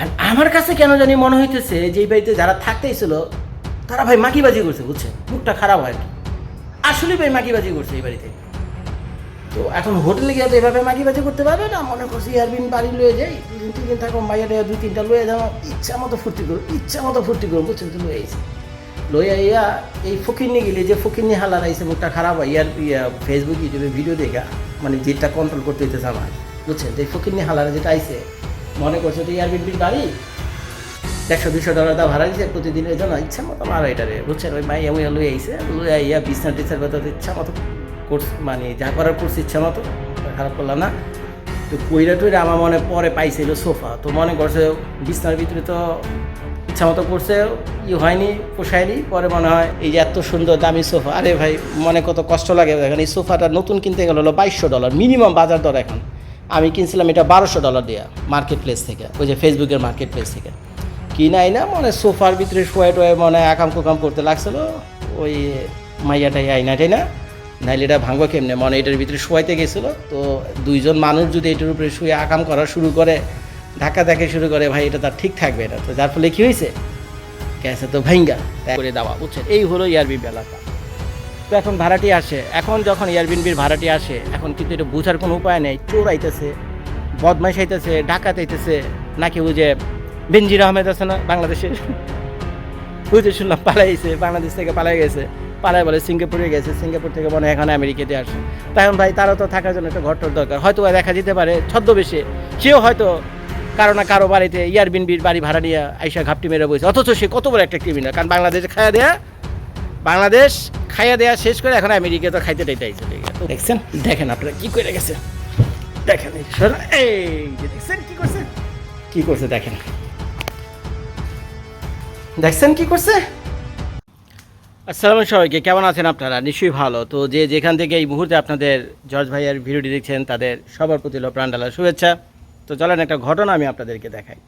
আর আমার কাছে কেন জানি মনে হইতেছে যে এই বাড়িতে যারা থাকতেই ছিল তারা ভাই মাকিবাজি করছে বুঝছে মুখটা খারাপ হয় আসলে ভাই মাকিবাজি করছে এই বাড়িতে। তো এখন হোটেলে গিয়ে তো এভাবে মাকিবাজি করতে পারবে না? মনে করছি এয়ারবিন বাড়ি লয়ে যাই, দুদিন তিন দিন থাকো মাইয়া দুই তিনটা লয়ে যাও ইচ্ছা মতো ফুর্তি করো ইচ্ছা মতো ফুর্তি করো বুঝছেন? তো লয়ে আইছে। লইয়া ইয়া এই ফকিরনি গেলে যে ফকিরনি হালার আইসে মুখটা খারাপ হয়, ইয়ার, ইয়া ফেসবুক ইউটিউবে ভিডিও দেখা মানে যেটা কন্ট্রোল করতে হইতেছে আমার, বুঝছেন? তো যে ফকিরনি হালারা যেটা আইসে মনে করছে তো ইয়ার বিনবির বাড়ি? একশো দুশো ডলার দা ভাড়া দিচ্ছে প্রতিদিনের জন্য ইচ্ছা মতো মারা এটারে বুঝছেন ওই মাই আমি লুই আইসে লুই আইয়া বিছনা টিচার কথা ইচ্ছা মতো করছে মানে যা করার করছে ইচ্ছা মতো খারাপ করলাম না। তো কইরা টুইরা আমার মনে পরে পাইছিল সোফা। তো মনে করছে বিছনার ভিতরে তো ইচ্ছা মতো করছে, ই হয়নি, পোষায়নি, পরে মনে হয় এই যে এত সুন্দর দামি সোফা। আরে ভাই, মনে কত কষ্ট লাগে দেখেন, এই সোফাটা নতুন কিনতে গেলে হলো বাইশশো ডলার মিনিমাম বাজার দর এখন। আমি কিনছিলাম এটা বারোশো ডলার দেওয়া মার্কেট প্লেস থেকে, ওই যে ফেসবুকের মার্কেট প্লেস থেকে। কিনাই না মানে সোফার ভিতরে শোয়ে টোয়ে মানে আকাম কুকাম করতে লাগছিল, ওই মাইয়াটাই আইনাটাই না নাইলে এটা ভাঙবো কেমনে? মানে এটার ভিতরে শোয়াইতে গেছিল, তো দুইজন মানুষ যদি এটার উপরে শুয়ে আকাম করা শুরু করে, ধাক্কা দেখে শুরু করে, ভাই, এটা তার ঠিক থাকবে না। তো যার ফলে কি হয়েছে? গ্যাসে তো ত্যাগ করে দেওয়া বুঝছেন এই হলো ইয়ারবিন এলাকা তো এখন ভাড়াটি আসে। এখন যখন এয়ারবিনবির ভাড়াটি আসে, এখন কিন্তু এটা বোঝার কোনো উপায় নেই। চোর আইতেছে, বদমাইশ আইতেছে, ডাকাত আইতেছে, নাকি ওই যে বেনজির আহমেদ আছে না বাংলাদেশের? বুঝে শুনলাম পালাইছে বাংলাদেশ থেকে পালাই গেছে। পালাই বলে সিঙ্গাপুরে গেছে, সিঙ্গাপুর থেকে মনে এখানে আমেরিকাতে আসে। তখন ভাই, তারও তো থাকার জন্য একটা ঘরটর দরকার। হয়তো দেখা যেতে পারে, ছদ্মবেশে। সেও হয়তো কারও না কারও বাড়িতে ইয়ারবিনবির বাড়ি ভাড়া নিয়ে আইসা ঘাপটি মেরে বসে অথচ সে কত বড় একটা ক্রিমিনাল কারণ বাংলাদেশে খায়া দেয়া, বাংলাদেশ খাইয়া দেয়া শেষ করে এখন আমেরিকা তো খাইতে টাইটাই চলে গেছে দেখছেন? দেখেন আপনারা কি করে গেছে দেখেন এই যে দেখছেন কি করছে? কি করছে দেখেন। দেখছেন কি করছে? আসসালামু সবাইকে, কেমন আছেন আপনারা? নিশ্চয়ই ভালো। তো যে যেখান থেকে এই মুহূর্তে আপনাদের জর্জ ভাইয়ের ভিডিওটি দেখছেন, তাদের সবার প্রতি হলো প্রাণডালার শুভেচ্ছা। তো চলেন একটা ঘটনা আমি আপনাদেরকে দেখাই।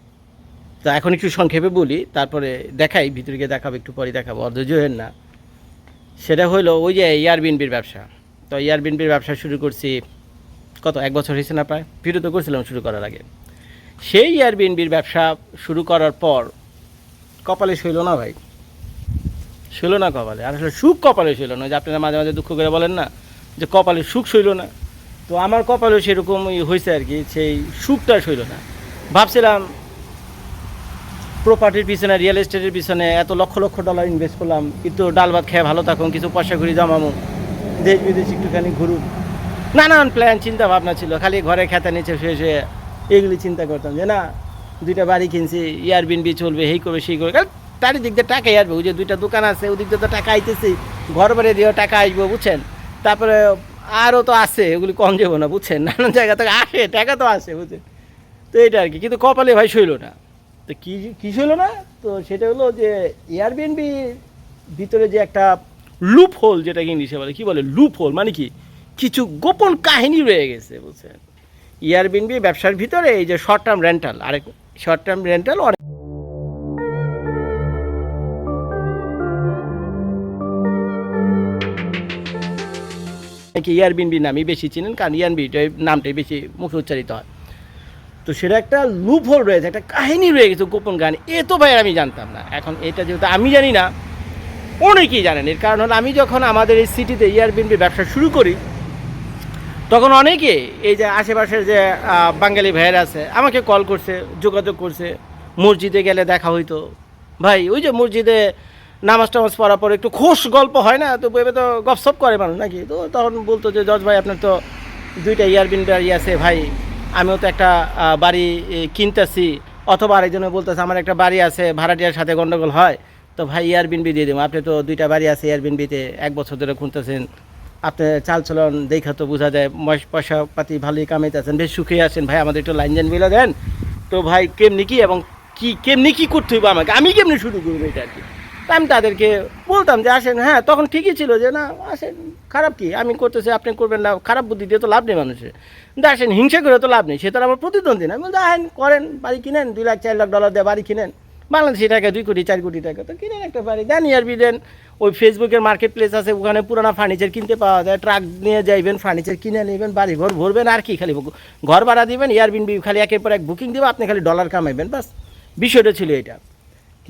তো এখন একটু সংক্ষেপে বলি, তারপরে দেখাই, ভিতরে গিয়ে দেখাবো, একটু পরে দেখাবো। অধৈর্য হেন না। সেটা হলো ওই যে এয়ারবিনবির ব্যবসা। তো এয়ারবিনবির ব্যবসা শুরু করছি কত, এক বছর হয়েছে না প্রায়? ভিডিও তো করছিলাম শুরু করার আগে। সেই এয়ারবিনবির ব্যবসা শুরু করার পর কপালে শৈল না ভাই। শৈল না কপালে। আর আসলে সুখ কপালে শৈল না। যে আপনারা মাঝে মাঝে দুঃখ করে বলেন না, যে কপালে সুখ শৈল না। তো আমার কপালে সেরকমই হয়েছে আর কি, সেই সুখটা শৈল না। ভাবছিলাম প্রপার্টির পিছনে রিয়েল এস্টেটের পিছনে এত লক্ষ লক্ষ ডলার ইনভেস্ট করলাম, কিন্তু ডাল ভাত খেয়ে ভালো থাকুন, কিছু পয়সা করি জমামো দেশ বিদেশ একটুখানি ঘুরুক। নানান প্ল্যান চিন্তা ভাবনা ছিল, খালি ঘরে খেতা নিচে শুয়ে শুয়ে এগুলি চিন্তা করতাম যে না, দুইটা বাড়ি কিনছি এয়ারবিনবি চলবে এই করবে, সেই করবে, কারণ চারিদিক দিয়ে টাকাই আসবে ওই যে দুইটা দোকান আছে, ওদিক দিয়ে তো টাকা আইতেছি, ঘর বাড়ি দিয়েও টাকা আসব, বুঝছেন? তারপরে আরও তো আছে ওগুলি কম যাব না, বুঝছেন? নানান জায়গা থেকে আসে, টাকা তো আসে, বুঝছেন? তো এটা আর কি, কিন্তু কপালে ভাই শৈল না তো কী কী ছিল না? তো সেটা হলো যে এয়ারবিএনবি ভিতরে যে একটা লুপ হোল যেটাকে ইংলিশে বলে, কী বলে? লুপ হোল মানে কি? কিছু গোপন কাহিনী রয়ে গেছে, বুঝছেন? এয়ারবিএনবি ব্যবসার ভিতরে এই যে শর্ট টার্ম রেন্টাল আরেক শর্ট টার্ম রেন্টাল অনেক নাকি ইয়ারবিনবি নামই বেশি চিনেন? কারণ ইয়ারবি নামটাই বেশি মুখে উচ্চারিত হয়। তো সেটা একটা লুপ হোল রয়েছে, একটা কাহিনী রয়ে গেছে, গোপন গান এ তো ভাই আমি জানতাম না। এখন এটা যেহেতু আমি জানি না, অনেকেই জানেন। এর কারণ হলো আমি যখন আমাদের এই সিটিতে ইয়ারবিনবি ব্যবসা শুরু করি, তখন অনেকে এই যে আশেপাশের যে বাঙালি ভাইয়ের আছে, আমাকে কল করছে, যোগাযোগ করছে, মসজিদে গেলে দেখা হইতো। ভাই, ওই যে মসজিদে নামাজ টামাজ পড়ার পর একটু খোশ গল্প হয় না? তো এবার তো গপসপ করে মানুষ নাকি? তো তখন বলতো যে, জজ ভাই, আপনার তো দুইটা ইয়ারবিন বাড়ি আছে, ভাই। আমিও তো একটা বাড়ি কিনতেছি। অথবা আরেকজনে বলতেছে, আমার একটা বাড়ি আছে, ভাড়াটিয়ার সাথে গন্ডগোল হয়। তো ভাই এয়ারবিনবি দিয়ে দেবো। আপনি তো দুইটা বাড়ি আছে এয়ারবিনবিতে এক বছর ধরে খুঁজতেছেন। আপনি চাল চলন দেখা তো বোঝা যায় পয়সা পাতি ভালোই কামাইতেছেন। বেশ সুখে আছেন ভাই, আমাদের একটু লাইন বিলে দেন। তো ভাই, কেমনি কি এবং কি, কেমনি কি করতে হইব আমাকে? আমি কেমনি শুরু করব এটা আর কি? তা আমি তাদেরকে বলতাম যে আসেন হ্যাঁ তখন ঠিকই ছিল যে না আসেন খারাপ কি? আমি করতেছি আপনি করবেন না খারাপ বুদ্ধি দিয়ে তো লাভ নেই মানুষের। কিন্তু আসেন হিংসা করে তো লাভ নেই সে তো আমার প্রতিদ্বন্দ্বী না। বলছি, আসেন করেন বাড়ি কিনেন দুই লাখ চার লাখ ডলার দিয়ে বাড়ি কিনেন। বাংলাদেশি টাকা দুই কোটি চার কোটি টাকা তো কিনেন একটা বাড়ি দেন ইয়ারবি দেন। ওই ফেসবুকের মার্কেট প্লেস আছে ওখানে পুরানা ফার্নিচার কিনতে পাওয়া যায় ট্রাক নিয়ে যাইবেন ফার্নিচার কিনে নেবেন বাড়ি ঘর ভরবেন আর কি খালি ঘর ভাড়া দিবেন এয়ারবিনবি খালি একের পর এক বুকিং দেবে আপনি খালি ডলার কামাইবেন বাস। বিষয়টা ছিল এটা।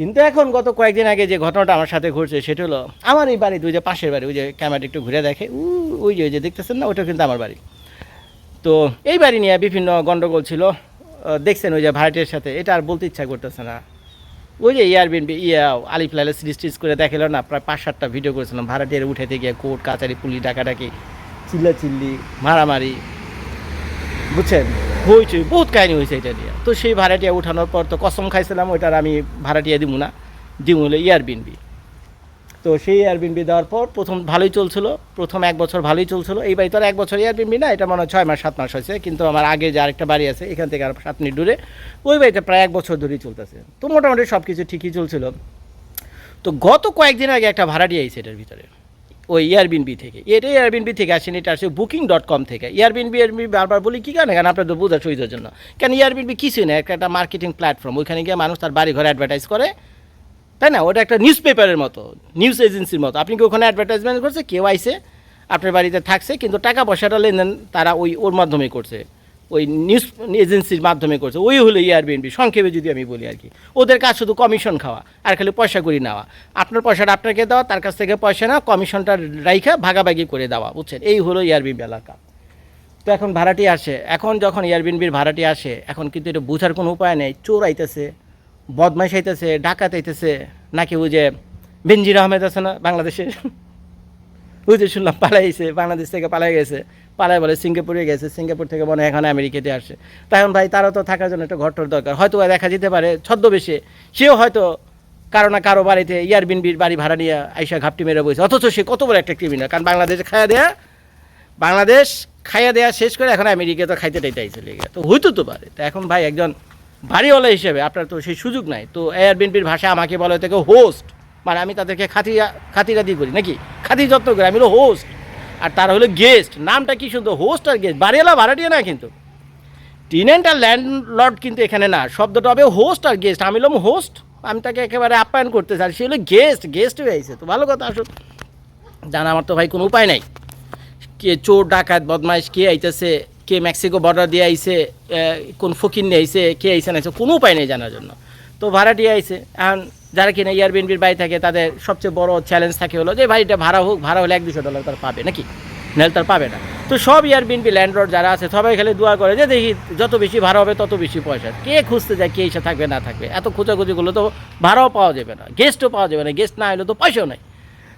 কিন্তু এখন গত কয়েকদিন আগে যে ঘটনাটা আমার সাথে ঘটছে, সেটা হলো আমার এই বাড়ি ওই যে পাশের বাড়ি, ওই যে ক্যামেরাটা একটু ঘুরে দেখে ওই যে ওই যে দেখতেছেন না? ওটা কিন্তু আমার বাড়ি। তো এই বাড়ি নিয়ে বিভিন্ন গণ্ডগোল ছিল। দেখছেন ওই যে ভাড়াটির সাথে, এটা আর বলতে ইচ্ছা করতেছে না। ওই যে এয়ারবিএনবি ইয়া, আলিফ লাইলে সিরিজ টিজ করে দেখাল না? প্রায় পাঁচ সাতটা ভিডিও করেছিলাম। ভাড়াটিয়ার উঠাইতে গিয়ে কোর্ট, কাচারি, পুলিশ, ডাকাডাকি চিল্লা চিল্লি মারামারি। বুঝছেন? হয়েছে বহুত কাহিনী হয়েছে এটা নিয়ে। তো সেই ভাড়াটিয়া উঠানোর পর তো কসম খাইছিলাম, ওইটার আমি ভাড়াটিয়া দিব না দিব হলো এয়ারবিনবি তো সেই এয়ারবিনবি দেওয়ার পর প্রথম ভালোই চলছিল, প্রথম এক বছর ভালোই চলছিল। এই বাড়ি তো আর এক বছর এয়ারবিনবি না, এটা মনে হয় ছয় মাস, সাত মাস হয়েছে, কিন্তু আমার আগে যে আরেকটা বাড়ি আছে, এখান থেকে আর সাত মিনিট দূরে, ওই বাড়িতে প্রায় এক বছর ধরেই চলতেছে। তো মোটামুটি সব কিছু ঠিকই চলছিল। তো গত কয়েকদিন আগে একটা ভাড়াটি আইছে এটার ভিতরে। ওই এয়ারবিনবি থেকে। এটা এয়ারবিনবি থেকে আসেন, এটা আসে বুকিং ডট কম থেকে। এয়ারবিনবি এয়ারবিনবি বারবার বলি, কী কারণে? কেন আপনাদের বোঝা সুবিধার জন্য। কেন এয়ারবিনবি কিছুই না, একটা মার্কেটিং প্ল্যাটফর্ম ওইখানে গিয়ে মানুষ তার বাড়ি ঘরে অ্যাডভার্টাইজ করে। তাই না? ওটা একটা নিউজ পেপারের মতো নিউজ এজেন্সির মতো। আপনি কি ওখানে অ্যাডভার্টাইজমেন্ট করছে? কেউ আইসে আপনার বাড়িতে থাকছে, কিন্তু টাকা পয়সাটা লেনদেন তারা ওই, ওর মাধ্যমে করছে। ওই নিউজ এজেন্সির মাধ্যমে করছে। ওই হলো এয়ারবিএনবি সংক্ষেপে যদি আমি বলি আর কি ওদের কাজ শুধু কমিশন খাওয়া আর খালি পয়সা করি নেওয়া। আপনার পয়সাটা আপনাকে দেওয়া, তার কাছ থেকে পয়সা না কমিশনটা রাইখা, ভাগাভাগি করে দেওয়া, বুঝছেন? এই হলো এয়ারবিএনবি এলাকা। তো এখন ভাড়াটি আসে। এখন যখন এয়ারবিনবির ভাড়াটি আসে, এখন কিন্তু এটা বোঝার কোনো উপায় নেই। চোর আইতেছে, বদমাইশ আইতেছে, ডাকাত আইতেছে, নাকি ওই যে বেনজির আহমেদ আছে না বাংলাদেশে ওই যে শুনলাম, পালাইছে, বাংলাদেশ থেকে পালাই গেছে। পালাই বলে সিঙ্গাপুরে গেছে, সিঙ্গাপুর থেকে মনে এখানে আমেরিকাতে আসে। তাই ভাই, তারও তো থাকার জন্য একটা ঘরটর দরকার। হয়তো দেখা যেতে পারে ছদ্মবেশে, সেও হয়তো কারও না কারও বাড়িতে ইয়ারবিনবির বাড়ি ভাড়া নিয়ে আইসা ঘাপটি মেরে বসে অথচ সে কত বড় একটা ক্রিমিনাল কারণ বাংলাদেশে খায়া দেয়া, বাংলাদেশ খাইয়া দেয়া শেষ করে এখন আমেরিকা তো খাইতে টাইতে চলে গেছে তো হইতো তো পারে। তো এখন ভাই একজন বাড়িওয়ালা হিসেবে আপনার তো সেই সুযোগ নাই। তো এয়ারবিনবির ভাষা আমাকে বলা থেকে হোস্ট মানে আমি তাদেরকে খাতিরা খাতিরাদি করি নাকি? খাতি যত্ন করি আমি হলো হোস্ট আর তারা হলো গেস্ট নামটা কি সুন্দর হোস্ট আর গেস্ট বাড়িওয়ালা ভাড়াটিয়া না কিন্তু? টিনেন্ট আর ল্যান্ডলর্ড কিন্তু এখানে না শব্দটা হবে হোস্ট আর গেস্ট আমি হলাম হোস্ট আমি তাকে একেবারে আপ্যায়ন করতে চাই সে হলো গেস্ট গেস্ট হয়ে আইছে। তো ভালো কথা আসুন জানা আমার তো ভাই কোনো উপায় নাই। কে চোর ডাকাত বদমাইশ কে আইতেছে কে মেক্সিকো বর্ডার দিয়ে আহ, কোন ফকির নিয়ে আইছে কে আইছে না কোনো উপায় নেই জানার জন্য। তো ভাড়াটি আইছে। এখন যারা কিনা এয়ারবিএনবির বাড়ি থাকে, তাদের সবচেয়ে বড় চ্যালেঞ্জ থাকে হলো যে বাড়িটা ভাড়া হোক, ভাড়া হলে এক দুশো ডলার তার পাবে নাকি? নাহলে তার পাবে না। তো সব এয়ারবিএনবি ল্যান্ডলর্ড যারা আছে, সবাই খালি দোয়া করে যে, দেখি, যত বেশি ভাড়া হবে, তত বেশি পয়সা। কে খুঁজতে যায়, কে এসে থাকবে, না থাকবে? এত খোঁজাখুঁজি খোঁজাখুঁজিগুলো তো ভাড়াও পাওয়া যাবে না গেস্টও পাওয়া যাবে না গেস্ট না হলে তো পয়সাও নাই।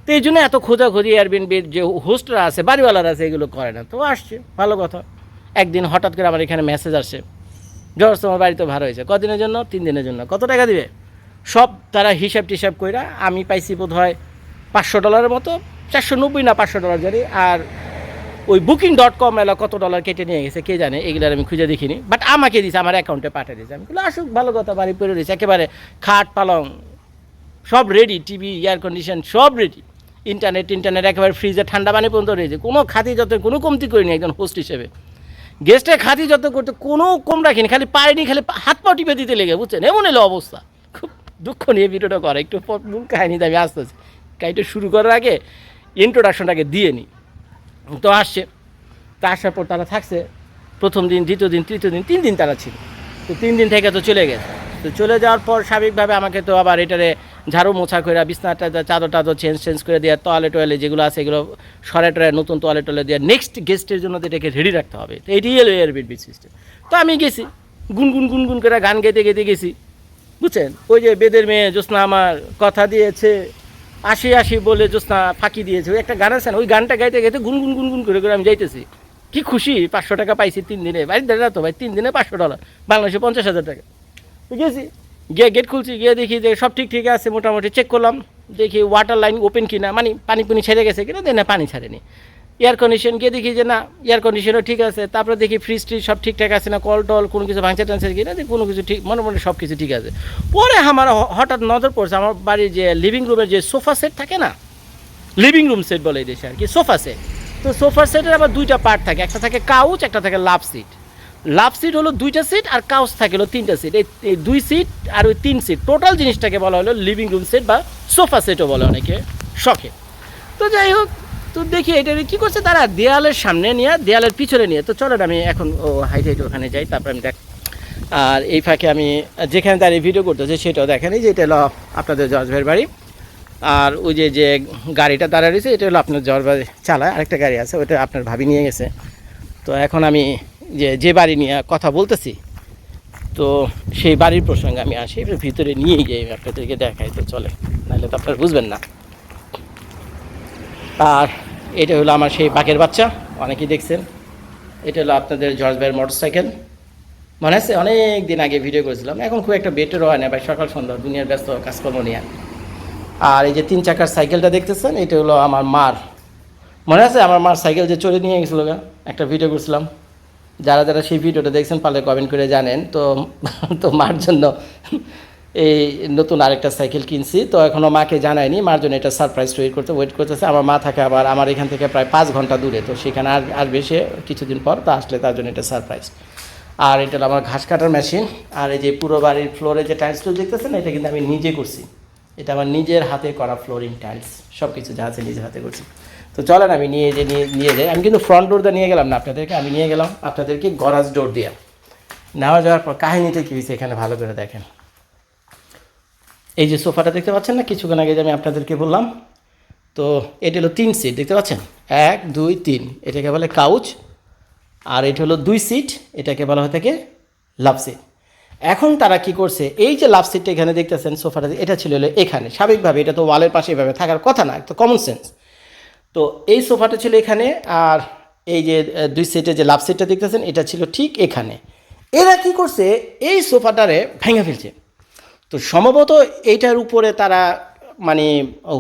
তো এই জন্য এত খোঁজাখুঁজি এয়ারবিনবির যে হোস্টরা আছে, বাড়িওয়ালারা আছে, এগুলো করে না। তো আসছে, ভালো কথা। একদিন হঠাৎ করে আমার এখানে মেসেজ আসে জর্জ তোমার বাড়িতে ভাড়া হয়েছে। কদিনের জন্য? তিন দিনের জন্য। কত টাকা দিবে? সব তারা হিসাব টিসাব কইরা আমি পাইছি বোধ হয় পাঁচশো ডলারের মতো, চারশো নব্বই না পাঁচশো ডলার জানি, আর ওই বুকিং ডট কম এলা কত ডলার কেটে নিয়ে গেছে, কে জানে? এগুলো আমি খুঁজে দেখিনি। বাট আমাকে দিয়েছে আমার অ্যাকাউন্টে পাঠিয়ে দিয়েছে আমি বলি আসুক, ভালো কথা, বাড়ি পড়ে রয়েছে। একেবারে খাট, পালং, সব রেডি টিভি এয়ার কন্ডিশন সব রেডি ইন্টারনেট ইন্টারনেট একেবারে ফ্রিজে ঠান্ডা পানি পর্যন্ত রয়েছে। কোনো খাতি যত কোনো কমতি করিনি একজন হোস্ট হিসেবে। গেস্টের খাতি যত করতে কোনো কম রাখিনি, খালি পায়নি খালি হাত পা টিপে দিতে লেগে, বুঝছেন? এমন এলো অবস্থা। খুব দুঃখ নিয়ে ভিডিওটা করে। একটু মূল কাহিনিতে আমি আসতেছি কাহিনিটা শুরু করার আগে ইন্ট্রোডাকশনটাকে দিয়ে নিই তো আসছে। তা আসার পর তারা থাকছে। প্রথম দিন, দ্বিতীয় দিন, তৃতীয় দিন, তিন দিন তারা ছিল। তো তিন দিন থেকে তো চলে গেছে। তো চলে যাওয়ার পর স্বাভাবিকভাবে আমাকে তো আবার এটারে ঝাড়ু মোছা করে বিছনাটা চাদর টাদর চেঞ্জ চেঞ্জ করে দেওয়া তোয়ালে টোয়ালে যেগুলো আছে এগুলো সরে টরে নতুন তোয়ালে টোয়ালে দেওয়া নেক্সট গেস্টের জন্য তো এটাকে রেডি রাখতে হবে। তো এটাই হলো এয়ারবিট সিস্টেম তো আমি গেছি গুনগুন গুনগুন করে গান গেতে গেতে গেছি, বুঝছেন? ওই যে বেদের মেয়ে জ্যোৎস্না আমার কথা দিয়েছে আশি আশি বলে জ্যোৎস্না ফাঁকি দিয়েছে, ওই একটা গান আছে ওই গানটা গাইতে গাইতে গুনগুন গুনগুন করে করে আমি যাইতেছি। কি খুশি, পাঁচশো টাকা পাইছি তিন দিনে। দেয় না তো ভাই, তিন দিনে পাঁচশো ডলার বাংলাদেশে পঞ্চাশ হাজার টাকা। গেছি গিয়ে গেট খুলছি, গিয়ে দেখি যে সব ঠিক ঠিক আছে, মোটামুটি চেক করলাম, দেখি ওয়াটার লাইন ওপেন কিনা মানে পানি পুনি ছেড়ে গেছে কিনা দেয় না পানি ছাড়েনি। এয়ার কন্ডিশন গিয়ে দেখি যে না এয়ার কন্ডিশনও ঠিক আছে, তারপরে দেখি ফ্রিজ ট্রিজ সব ঠিকঠাক আছে না কল টল কোনো কিছু ভাঙছে টানছে কিনা দেখি কোনো কিছু ঠিক মোটামুটি সব কিছু ঠিক আছে। পরে আমার হঠাৎ নজর পড়ছে, আমার বাড়ির যে লিভিং রুমের যে সোফা সেট থাকে না লিভিং রুম সেট বলে এই দেশে আর কি সোফা সেট তো সোফা সেটের আবার দুইটা পার্ট থাকে, একটা থাকে কাউচ একটা থাকে লাভ সিট লাভ সিট হলো দুইটা সিট আর কাউচ থাকে হলো তিনটা সিট। এই এই দুই সিট আর ওই তিন সিট। টোটাল জিনিসটাকে বলা হলো লিভিং রুম সেট বা সোফা সেটও বলে অনেকে। শখে। তো যাই হোক, তো দেখি এটা কি করছে তারা? দেয়ালের সামনে নিয়ে, দেয়ালের পিছনে নিয়ে। তো চলেন আমি এখন, ও হাইট হাইট ওখানে যাই, তারপর আমি দেখ আর এই ফাঁকে আমি যেখানে দাঁড়িয়ে ভিডিও করতেছি সেটাও দেখেন এই যে এটা হলো আপনাদের জজ ভাইয়ের বাড়ি। আর ওই যে যে গাড়িটা দাঁড়া রয়েছে, এটা হলো আপনার জজ ভাই চালায়। আরেকটা গাড়ি আছে ওটা আপনার ভাবি নিয়ে গেছে। তো এখন আমি যে যে বাড়ি নিয়ে কথা বলতেছি, তো সেই বাড়ির প্রসঙ্গে আমি আসি ভিতরে নিয়ে আমি আপনাদেরকে দেখাই, তো চলে। নাহলে তো আপনারা বুঝবেন না। আর এটা হলো আমার সেই বাঘের বাচ্চা, অনেকেই দেখছেন। এটা হলো আপনাদের জর্জ ভাইয়ের মোটর সাইকেল মনে আছে অনেক দিন আগে ভিডিও করেছিলাম, এখন খুব একটা বেটারও হয় না ভাই, সকাল সন্ধ্যা, দুনিয়ার ব্যস্ত কাজকর্ম নিয়ে। আর এই যে তিন চাকার সাইকেলটা দেখতেছেন, এটা হলো আমার মার মনে আছে? আমার মার সাইকেল যে চলে নিয়ে গেছিল? একটা ভিডিও করছিলাম। যারা যারা সেই ভিডিওটা দেখছেন, পারলে কমেন্ট করে জানেন। তো তো মার জন্য এই নতুন আরেকটা সাইকেল কিনছি। তো এখনও মাকে জানায়নি মার জন্য এটা সারপ্রাইজ তৈরি করতে ওয়েট করতেছে। আমার মা থাকে আবার, আমার এখান থেকে প্রায় পাঁচ ঘণ্টা দূরে। তো সেখানে আর আসবে সে কিছুদিন পর তো আসলে তার জন্য এটা সারপ্রাইজ আর এটা আমার ঘাস কাটার মেশিন আর এই যে পুরো বাড়ির ফ্লোরে যে টাইলসগুলো দেখতেছেন, এটা কিন্তু আমি নিজে করছি। এটা আমার নিজের হাতে করা ফ্লোরিং টাইলস সব কিছু যা আছে নিজের হাতে করছি। তো চলেন আমি নিয়ে যে নিয়ে নিয়ে যাই। আমি কিন্তু ফ্রন্ট ডোরটা নিয়ে গেলাম না, আপনাদেরকে আমি নিয়ে গেলাম, আপনাদেরকে গরাজ ডোর দিয়ে। নেওয়া যাওয়ার পর কাহিনীটা কী হয়েছে এখানে ভালো করে দেখেন। এই যে সোফাটা দেখতে পাচ্ছেন না, কিছুক্ষণ আগে যে আমি আপনাদেরকে বললাম, তো এটা হলো তিন সিট দেখতে পাচ্ছেন? এক, দুই, তিন, এটাকে বলে কাউচ আর এটা হলো দুই সিট এটাকে বলা হয়ে থাকে লাভ সিট এখন তারা কি করছে, এই যে লাভ সিটটা এখানে দেখতেছেন, সোফাটা, এটা ছিল এখানে। স্বাভাবিকভাবে এটা তো ওয়ালের পাশে এভাবে থাকার কথা না তো কমন সেন্স তো এই সোফাটা ছিল এখানে, আর এই যে দুই সিটের যে লাভ সেটটা দেখতেছেন, এটা ছিল ঠিক এখানে। এরা কি করছে? এই সোফাটারে ভেঙে ফেলছে। তো সম্ভবত এইটার উপরে তারা মানে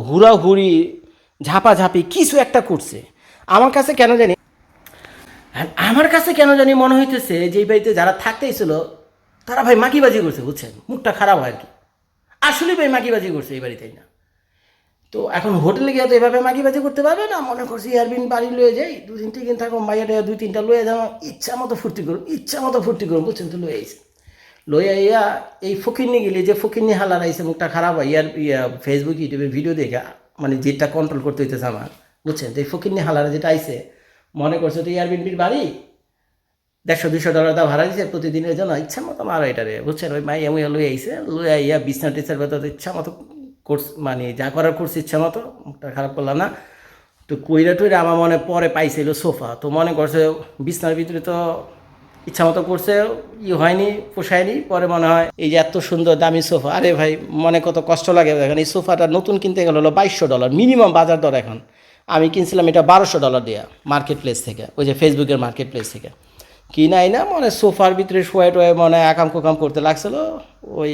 হুড়াহুড়ি, ঝাপাঝাপি কিছু একটা করছে। আমার কাছে কেন জানি আমার কাছে কেন জানি মনে হইতেছে যে এই বাড়িতে যারা থাকতেছিল তারা ভাই মাকিবাজি করছে, বুঝছেন? মুখটা খারাপ হয় আর কি। আসলে ভাই মাকিবাজি করছে এই বাড়িতেই না। তো এখন হোটেলে গিয়ে তো এভাবে মাগিবাজি করতে পারবে না? মনে করছি এয়ারবিন বাড়ি লয়ে যাই দু তিন দিন থাকো মাইয়াটা দুই তিনটা লয়ে যাও ইচ্ছা মতো ফুর্তি করুন ইচ্ছা মতো ফুর্তি করুন বুঝছেন তো? লয়ে আইছে লইয়া ইয়া এই ফকিরনি গেলে যে ফকিরনি হালার আইসে, মুখটা খারাপ হয়, ইয়ার ইয়া ফেসবুক ইউটিউবে ভিডিও দেখে মানে যেটা কন্ট্রোল করতে হইতেছে আমার, বুঝছেন? তো এই ফকিরনি হালারা যেটা আইসে, মনে করছে তো এয়ারবিনবির বাড়ি? দেড়শো দুশো ডলার দাম ভাড়া দিচ্ছে প্রতিদিনের জন্য ইচ্ছা মতো মারো এটা রে, বুঝছেন? ওই মাই আমি লই আইসে লই আইয়া বিছনা টিচার ইচ্ছা মতো কোর্স মানে যা করার করছে ইচ্ছা মতো, মুখটা খারাপ করলাম না। তো কইরা টইরা আমার মনে পরে পাইছিল সোফা। তো মনে করছে বিছনার ভিতরে তো ইচ্ছা মতো করছে, ই হয়নি, পোষায়নি, পরে মনে হয় এই যে এত সুন্দর দামি সোফা। আরে ভাই, মনে কত কষ্ট লাগে দেখেন, এই সোফাটা নতুন কিনতে গেলে হলো বাইশশো ডলার, মিনিমাম বাজার দর এখন। আমি কিনছিলাম এটা বারোশো ডলার দেওয়া মার্কেট প্লেস থেকে, ওই যে ফেসবুকের মার্কেট প্লেস থেকে। কিনাই না মানে সোফার ভিতরে শোয়ে টোয়ে মনে আকাম কুকাম করতে লাগছিল, ওই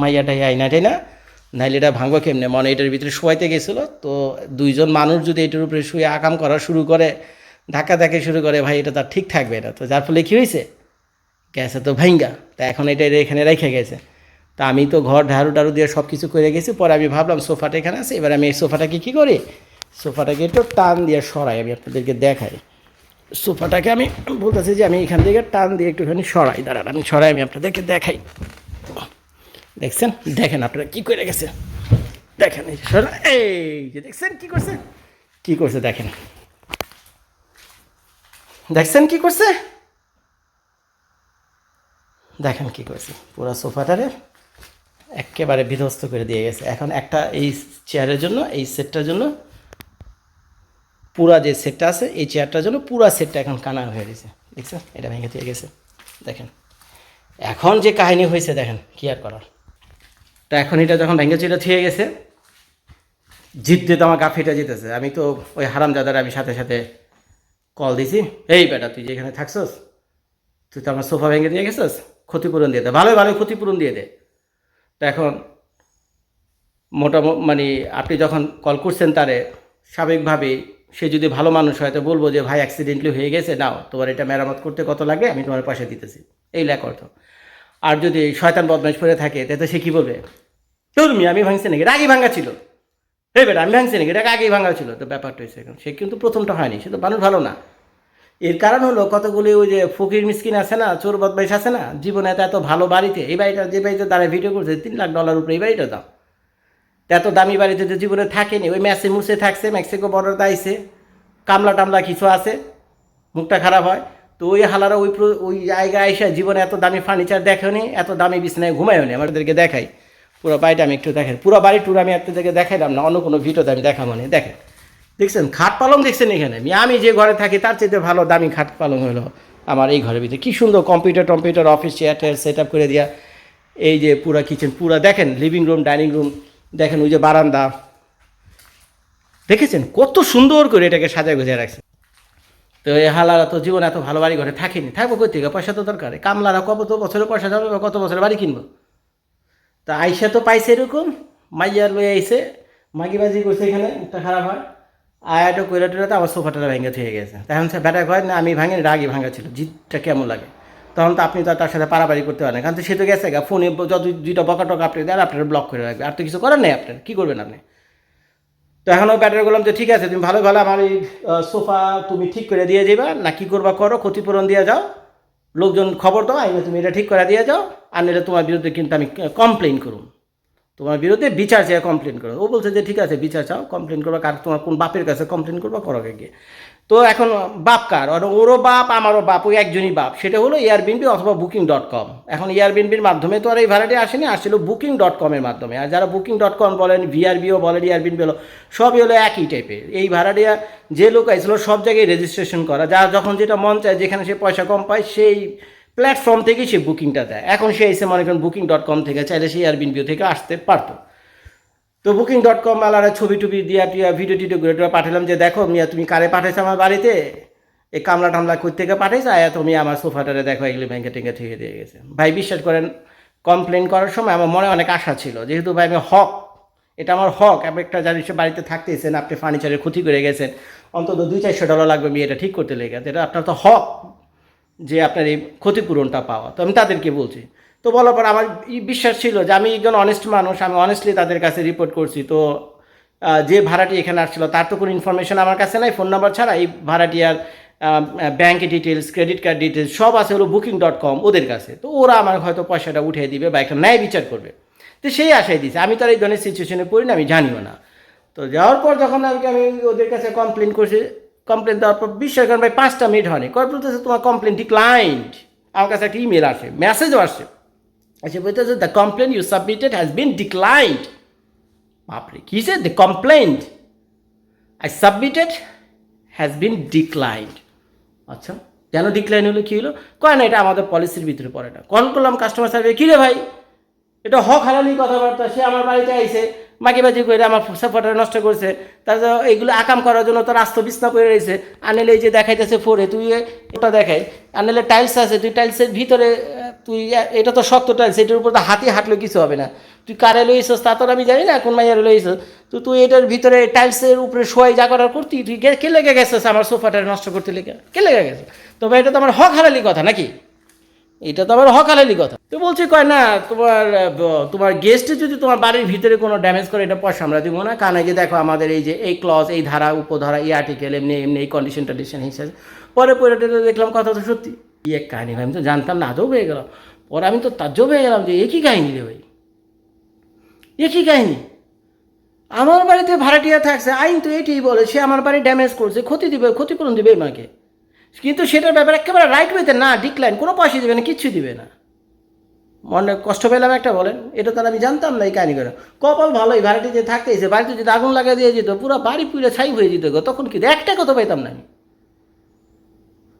মাইয়াটাই আইনা টাই না নাইলে এটা ভাঙবো কেমনে? মনে এটার ভিতরে শোয়াইতে গেছিল, তো দুইজন মানুষ যদি এটার উপরে শুয়ে আকাম করা শুরু করে, ধাক্কা ধাক্কি শুরু করে, ভাই, এটা তার ঠিক থাকবে না। তো যার ফলে কী হয়েছে? গেছে তো ভাঙ্গা তা এখন এটা এখানে রেখে গেছে। তা আমি তো ঘর ঝাড়ু টাড়ু দিয়ে সব কিছু করে গেছি, পরে আমি ভাবলাম সোফাটা এখানে আছে, এবার আমি এই সোফাটাকে কী করি? সোফাটাকে একটু টান দিয়ে সরাই, আমি আপনাদেরকে দেখাই। সোফাটাকে আমি বলতেছি যে আমি এখান থেকে টান দিয়ে একটুখানি সরাই, দাঁড়ান, আমি সরাই, আমি আপনাদেরকে দেখাই। দেখছেন? দেখেন আপনারা কি করে গেছে? দেখেন, এই যে দেখছেন কি করছে? কি করছে দেখেন। দেখছেন কি করছে? দেখেন কি করছে। পুরো সোফাটারে একেবারে বিধ্বস্ত করে দিয়ে গেছে। এখন একটা এই চেয়ারের জন্য, এই সেটটার জন্য, পুরা যে সেটটা আছে, এই চেয়ারটার জন্য পুরা সেটটা এখন কানা হয়ে গেছে। দেখছেন? এটা ভেঙে দিয়ে গেছে। দেখেন। এখন যে কাহিনী হয়েছে, দেখেন, কি আর করার? তা এখন এটা যখন ভেঙে চিটা থিয়ে গেছে জিততে তো আমার গা ফেটে যেতেছে। আমি তো ওই হারাম দাদার আমি সাথে সাথে কল দিছি, এই বেটা, তুই যেখানে থাকছস, তুই তো আমার সোফা ভেঙে দিয়ে গেছিস, ক্ষতিপূরণ দিয়ে দে। ভালো ভালো ক্ষতিপূরণ দিয়ে দে। তা এখন মোটামুটি মানে আপনি যখন কল করছেন তারে, স্বাভাবিকভাবেই সে যদি ভালো মানুষ হয়, তো বলব যে, ভাই অ্যাক্সিডেন্টলি হয়ে গেছে, নাও, তোমার এটা মেরামত করতে কত লাগে? আমি তোমার পয়সা দিতেছি। এই লেখ অর্থ। আর যদি শয়তান বদমাইশ করে থাকে তাতে সে কী বলবে? চলমি আমি ভাঙছি নাকি? রাগি ভাঙা ছিল। হে বেটা, আমি ভাঙছি নাকি? এটা আগেই ভাঙা ছিল। তো ব্যাপারটা হয়েছে এখন। সে কিন্তু প্রথমটা হয়নি। সে তো মানুষ ভালো না। এর কারণ হলো কতগুলি ওই যে ফকির মিসকিন আছে না, চোর বদমাইশ আছে না, জীবনে এত এত ভালো বাড়িতে, এই বাড়িটা যে বাড়িতে দাঁড়ায় ভিডিও করছে, তিন লাখ ডলার উপরে এই বাড়িটা তা এত দামি বাড়িতে তো জীবনে থাকেনি। ওই ম্যাসে মুসে থাকছে, মেক্সিকো বর্ডার দাইছে কামলা টামলা কিছু আছে। মুখটা খারাপ হয়। তো ওই হালারা ওই ওই জায়গায় এসে জীবনে এত দামি ফার্নিচার দেখেনি, এত দামি বিছনায় ঘুমায়ও নি আমাদেরকে দেখাই। পুরো বাড়িটা আমি একটু দেখেন। পুরো বাড়ি ট্যুর আমি আপনাদেরকে দেখাইলাম না, অন্য কোনো ভিডিওতে আমি দেখাবো না। দেখেন, দেখছেন? খাট পালং দেখছেন এখানে? আমি- যে ঘরে থাকি, তার চেয়ে ভালো দামি খাট পালং হলো আমার এই ঘরের ভিতরে। কী সুন্দর কম্পিউটার টম্পিউটার অফিস চেয়ার টেয়ার সেট আপ করে দেওয়া এই যে পুরা কিচেন পুরা দেখেন লিভিং রুম ডাইনিং রুম দেখেন ওই যে বারান্দা। দেখেছেন? কত সুন্দর করে এটাকে সাজায় গুছিয়ে রাখছে। তো এই হালারা তো জীবনে এত ভালো বাড়ি ঘরে থাকেনি। থাকব কই থেকে? পয়সা তো দরকার। কামলারা কত বছরে পয়সা যাবে কত বছরে বাড়ি কিনবো? তা আইসা তো পাইছে এরকম। মাইয়ার লয়ে আইসে মাগিবাজি করছে এখানে, একটা খারাপ হয়। আয়াটো কইরা টুইরা তো আমার সোফাটা ভেঙে থেকে গেছে। তখন সে ব্যাটা কয়, না, আমি ভাঙিনি, রাগই ভাঙা ছিল। জিতটা কেমন লাগে? তখন তো আপনি তো তার সাথে পারাপারি করতে পারেন কারণ তো সে তো গেছে গা, ফোনে যত দুইটা বকা টকা আপনি দেন, আপনার ব্লক করে রাখবে। আর তো কিছু করার নেই আপনার। কী করবেন আপনি? তো এখন ব্যাটার বললাম যে, ঠিক আছে, তুমি ভালো ভালো আমার এই সোফা তুমি ঠিক করে দিয়ে যাবা না, কী করবা করো, ক্ষতিপূরণ দিয়ে যাও। লোকজন খবর দাও, আইনে তুমি এটা ঠিক করে দিয়ে যাও। আর নিলে তোমার বিরুদ্ধে কিন্তু আমি কমপ্লেন করুন তোমার বিরুদ্ধে বিচার চেয়ে কমপ্লেন করো। ও বলছে যে, ঠিক আছে, বিচার চাও কমপ্লেন করব। কার তোমার কোন বাপের কাছে কমপ্লেন করব, করো গিয়ে। তো এখন বাপ কার? ওরও বাপ, আমারও বাপ, ওই একজনই বাপ। সেটা হলো এয়ারবিনবি অথবা বুকিং ডট কম এখন এয়ারবিনবির মাধ্যমে তো আর এই ভাড়াটি আসেনি, আসছিল বুকিং ডট কমের মাধ্যমে। আর যারা বুকিং ডট কম বলেন ভিআরবিও বলেন এয়ারবিনবি হলো সবই হলো একই টাইপের এই ভাড়াটিয়া যে লোক আইছিল, সব জায়গায় রেজিস্ট্রেশন করা। যার যখন যেটা মন চায়, যেখানে সে পয়সা কম পায়, সেই প্ল্যাটফর্ম থেকেই সে বুকিংটা দেয়। এখন সে এসে মনে করেন বুকিং ডট কম থেকে চাইলে সে এয়ারবিনবিও থেকে আসতে পারতো। তো বুকিং ডট কম আলারা ছবি টুবি দিয়া টিয়া ভিডিও টিডিও করে টোয়া পাঠালাম যে দেখো মিয়া, তুমি কারে পাঠাইছো আমার বাড়িতে? এই কামলা টামলা কই থেকে পাঠাইছো? আয়া তুমি আমার সোফাটারে দেখো, এগুলি ব্যাংকে টেঙ্কে থেকে দিয়ে গেছে। ভাই, বিশ্বাস করেন কমপ্লেন করার সময় আমার মনে অনেক আশা ছিল। যেহেতু ভাই, আমি হক, এটা আমার হক, আমি একটা জানি সে বাড়িতে থাকতেছেন আপনি ফার্নিচারের ক্ষতি করে গেছেন, অন্তত দুই চারশো ডলার লাগবে আমি এটা ঠিক করতে লেগে এটা আপনার তো হক যে আপনার এই ক্ষতিপূরণটা পাওয়া। তো আমি তাদেরকে বলছি তো বলার পর আমার বিশ্বাস ছিল যে আমি একজন অনেস্ট মানুষ, আমি অনেস্টলি তাদের কাছে রিপোর্ট করছি। তো যে ভাড়াটি এখানে আসছিল, তার তো কোনো ইনফরমেশন আমার কাছে নাই ফোন নাম্বার ছাড়া এই ভাড়াটিয়ার bank details credit card details সব আছে হলো বুকিং ডট কম ওদের কাছে। তো ওরা আমার হয়তো পয়সাটা উঠিয়ে দিবে বা একটা ন্যায় বিচার করবে। তো সেই আশাই দিছে। আমি তো আর এই ধরনের সিচুয়েশনে পড়ি না আমি জানিও না। তো যাওয়ার পর যখন আমি আমি ওদের কাছে কমপ্লেন করছি কমপ্লেন দেওয়ার পর বিশ্বাস করেন ভাই পাঁচটা মিনিট হয়নি। কয় বলতেছে, তোমার কমপ্লেন ডিক্লাইন্ড আমার কাছে একটা ইমেল আসে মেসেজও আসে। আচ্ছা বলতেছে the complain you submitted has been declined বাপরে কী সে the complaint I submitted has been declined আচ্ছা কেন ডিক্লাইন হলো, কী হলো? কয় না, এটা আমাদের পলিসির ভিতরে পড়ে না। কল করলাম কাস্টমার সার্ভিস কী রে ভাই? এটা হক হারালি কথাবার্তা, সে আমার বাড়িতে আইসে মাকিবাজি করে আমার সাপোর্টার নষ্ট করছে তারপর এইগুলো আকাম করার জন্য তো আস্ত বিছনা করে রয়েছে, আনেলে এই যে দেখাইতেছে ফোরে তুই ওটা দেখাই, আনেলে টাইলস আছে, তুই টাইলসের ভিতরে তুই এটা তো শক্ত টাইলস এটার উপর তো হাতি হাঁটলেও কিছু হবে না। তুই কারে লইছস তা তো আমি জানি না, কোন মাইয়ারে লইছস তো তুই এটার ভিতরে টাইলসের উপরে শোয়াই যা করার করতি, তুই কে- লেগে গেছিস আমার সোফাটা নষ্ট করতে লেগে? কে লেগে গেছে? তবে এটা তো আমার হক হালালি কথা নাকি? এটা তো আমার হক হালালি কথা। তো বলছে, কয় না, তোমার তোমার গেস্টে যদি তোমার বাড়ির ভিতরে কোনো ড্যামেজ করে, এটা পয়সা আমরা দিব না। এই যে দেখো আমাদের এই যে এই ক্লজ এই ধারা, উপধারা, এই আর্টিকেল এমনি এমনি এই কন্ডিশন টন্ডিশন হিসেবে। পরে পরে দেখলাম কথা তো সত্যি। এই এক কাহিনী ভাই আমি তো জানতাম না আদৌ হয়ে গেলাম পরে আমি তো তাজ্জব হয়ে গেলাম যে একই কাহিনী রে ভাই একই কাহিনী আমার বাড়িতে ভাড়াটিয়া থাকছে আইন তো এটাই বলে সে আমার বাড়ি ড্যামেজ করছে ক্ষতি দিবে ক্ষতিপূরণ দিবে মাকে কিন্তু সেটার ব্যাপারে একেবারে রাইট ওয়েতে না ডিক্লাইন কোনো পয়সা দিবে না কিচ্ছু দিবে না মনে কষ্ট পেলাম একটা বলেন এটা তো আর আমি জানতাম না এই কাহিনি করে কপাল ভালোই ভাড়াটি যে থাকতেছে বাড়িতে যদি আগুন লাগিয়ে দিয়ে যেত পুরো বাড়ি পুড়ে ছাই হয়ে যেত তখন কি একটা কথা পাইতাম না আমি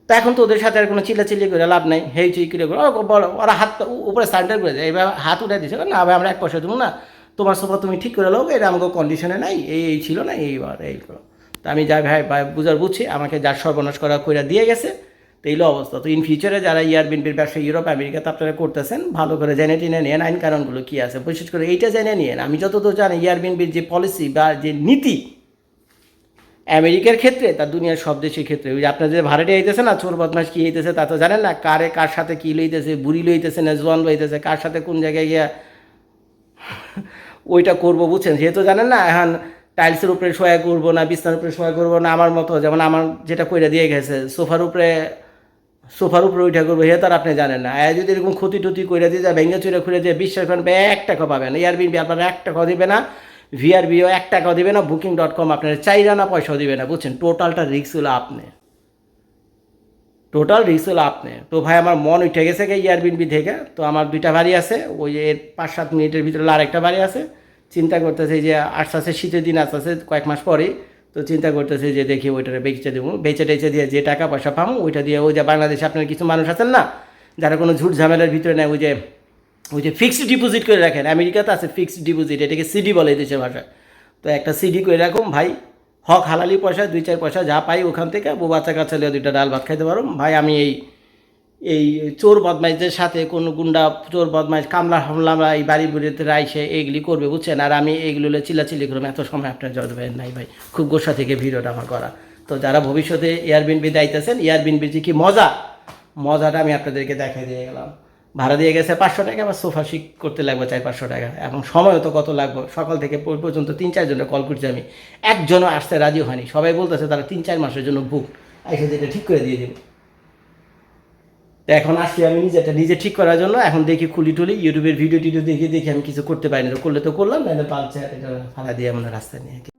তা এখন তো ওদের সাথে আর কোনো চিল্লাচিল্লি করে লাভ নাই হেই চুই করে করে, বলো ওরা হাত উপরে সারেন্ডার করে দেয় এবার হাত উঠে দিচ্ছে না ভাই আমরা এক পয়সা দেবো না তোমার সোফা তুমি ঠিক করে লো এটা আমাকে কন্ডিশনে নাই এই এই ছিল না এইবার এই করো তা আমি যা ভাই ভাই বুঝার বুঝছি আমাকে যার সর্বনাশ করা করে দিয়ে গেছে তো এইলো অবস্থা। তো ইন ফিউচারে যারা ইয়ার ইয়ারবিনবির ব্যবসা ইউরোপ আমেরিকাতে আপনারা করতেছেন ভালো করে জেনে টেনে নিয়ে আইন কারণগুলো কী আছে বিশেষ করে এইটা জেনে নিয়ে আমি যতদূর জানি ইয়ার ইয়ারবিনবির যে পলিসি বা যে নীতি আমেরিকার ক্ষেত্রে তা দুনিয়ার সব দেশের ক্ষেত্রে। ওই আপনার যে ভাড়াটি আইতেছে না, চোর বদমাস কী হইতেছে তা তো জানেন না? কারে কার সাথে কী লইতেছে, বুড়ি লইতেছে না, জোয়ান লইতেছে, কার সাথে কোন জায়গায় গিয়া ওইটা করব বুঝছেন? যেহেতু জানেন না, এখন টাইলসের উপরে শোয়া করব না, বিছনার উপরে শোয়া করব না, আমার মতো, যেমন আমার যেটা কইরা দিয়ে গেছে, সোফার উপরে সোফার উপরে ওইটা করব হে তার আপনি জানেন না। আর যদি এরকম ক্ষতি টুতি করে দিয়ে যায়, ভেঙে চুরে খুলে দিয়ে, বিশ্বাস করেন ভাই এক টাকা পাবেন। এয়ারবিনবি আপনার এক টাকা দিবে না ভিআরবিও এক টাকাও দিবে না বুকিং ডট কম আপনার চাইরা না পয়সাও দিবে না, বুঝছেন? টোটালটা রিক্স হলো আপনি। টোটাল রিক্স হলো আপনি। তো ভাই, আমার মন উঠে গেছে ইয়ারবিনবি থেকে, তো আমার দুইটা বাড়ি আছে, ওই এর পাঁচ সাত মিনিটের ভিতরে আরেকটা বাড়ি আছে। চিন্তা করতেছে যে আস্তে আস্তে শীতের দিন আস্তে আস্তে কয়েক মাস পরেই। তো চিন্তা করতেছে যে দেখি ওইটারে বেচে দেবো। বেচে টেচে দিয়ে যে টাকা পয়সা পাবো, ওইটা দিয়ে ওই যে বাংলাদেশে আপনার কিছু মানুষ আছেন না, যারা কোনো ঝুট ঝামেলার ভিতরে নেয়, ওই যে ওই যে ফিক্সড ডিপোজিট করে রাখেন, আমেরিকাতে আছে ফিক্সড ডিপোজিট এটাকে সিডি বলে দেশের ভাষায়। তো একটা সিডি করে রাখুন, ভাই, হক, হালালি পয়সা, দুই চার পয়সা যা পাই ওখান থেকে, বউ বাচ্চা লিয়ে দুইটা ডাল ভাত খাইতে পারো ভাই, আমি এই এই চোর বদমাইশদের সাথে কোনো গুন্ডা, চোর বদমাইশ, কামলা হামলা, এই বাড়ি বুড়িতে রাইসে এইগুলি করবে, বুঝছেন? আর আমি এইগুলো চিল্লাচিল্লি করব এত সময় আপনার ভাই নাই, ভাই। খুব গোসা থেকে ভিডিওটা আমার করা। তো যারা ভবিষ্যতে এয়ারবিনবি দায়িত্বেছেন এয়ারবিনবি যে কি মজা, মজাটা আমি আপনাদেরকে দেখাই দিয়ে গেলাম। ভাড়া দিয়ে গেছে পাঁচশো টাকা, আবার সোফা শিক করতে লাগবে চার পাঁচশো টাকা। এখন সময়ও তো কত লাগবে? সকাল থেকে পর- পর্যন্ত তিন চারজনে কল করছি আমি। একজনও আসতে রাজি হয়নি। সবাই বলতেছে তারা তিন চার মাসের জন্য বুক এসে যেটা ঠিক করে দিয়ে দেবে। এখন আসছি আমি নিজেটা নিজে ঠিক করার জন্য। এখন দেখি খুলি টুলি, ইউটিউবের ভিডিও টিডিও দেখে, দেখি আমি কিছু করতে পারি না। করলে তো করলাম, নাহলে পালছে, এটা দিয়ে আমরা রাস্তা নিয়ে